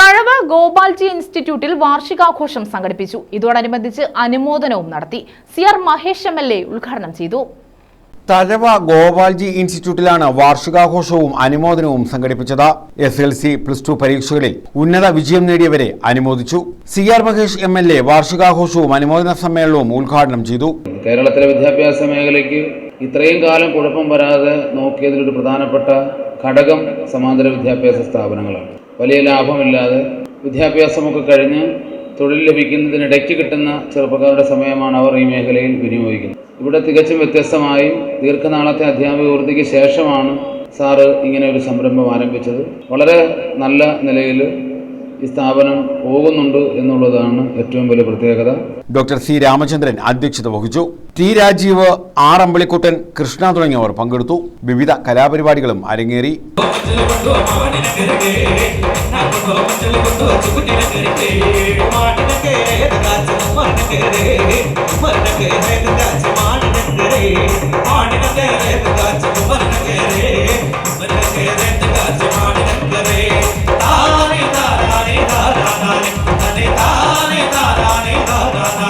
തഴവ ഗോപാൽജി ഇൻസ്റ്റിറ്റ്യൂട്ടിൽ വാർഷികാഘോഷം സംഘടിപ്പിച്ചു. ഇതോടനുബന്ധിച്ച് അനുമോദനവും നടത്തി C R Mahesh M L A ഉദ്ഘാടനം ചെയ്തു. തഴവ ഗോപാൽജി ഇൻസ്റ്റിറ്റ്യൂട്ടിലാണ് വാർഷികാഘോഷവും അനുമോദനവും സംഘടിപ്പിച്ചത്. S L C plus two പരീക്ഷകളിൽ ഉന്നത വിജയം നേടിയവരെ അനുമോദിച്ചു. C R Mahesh M L A വാർഷികാഘോഷവും അനുമോദന സമ്മേളനവും ഉദ്ഘാടനം ചെയ്തു. കേരളത്തിലെ വിദ്യാഭ്യാസ മേഖലയ്ക്ക് ഇത്രയും കാലം കുഴപ്പം വരാതെ നോക്കിയതിലൊരു പ്രധാനപ്പെട്ട ഘടകം സമാന്തര വിദ്യാഭ്യാസ സ്ഥാപനങ്ങളാണ്. വലിയ ലാഭമില്ലാതെ വിദ്യാഭ്യാസമൊക്കെ കഴിഞ്ഞ് തൊഴിൽ ലഭിക്കുന്നതിനിടയ്ക്ക് കിട്ടുന്ന ചെറുപ്പക്കാരുടെ സമയമാണ് അവർ ഈ മേഖലയിൽ വിനിയോഗിക്കുന്നത്. ഇവിടെ തികച്ചും വ്യത്യസ്തമായി ദീർഘനാളത്തെ അധ്യാപക വൃത്തിക്ക് ശേഷമാണ് സാറ് ഇങ്ങനെ ഒരു സംരംഭം ആരംഭിച്ചത്. വളരെ നല്ല നിലയിൽ ഈ സ്ഥാപനം പോകുന്നുണ്ട് എന്നുള്ളതാണ് ഏറ്റവും വലിയ പ്രത്യേകത ഡോക്ടർ സി രാമചന്ദ്രൻ അധ്യക്ഷത വഹിച്ചു ടി രാജീവ് ആർ അമ്പളിക്കുട്ടൻ കൃഷ്ണ തുടങ്ങിയവർ പങ്കെടുത്തു വിവിധ കലാപരിപാടികളും അരങ്ങേറി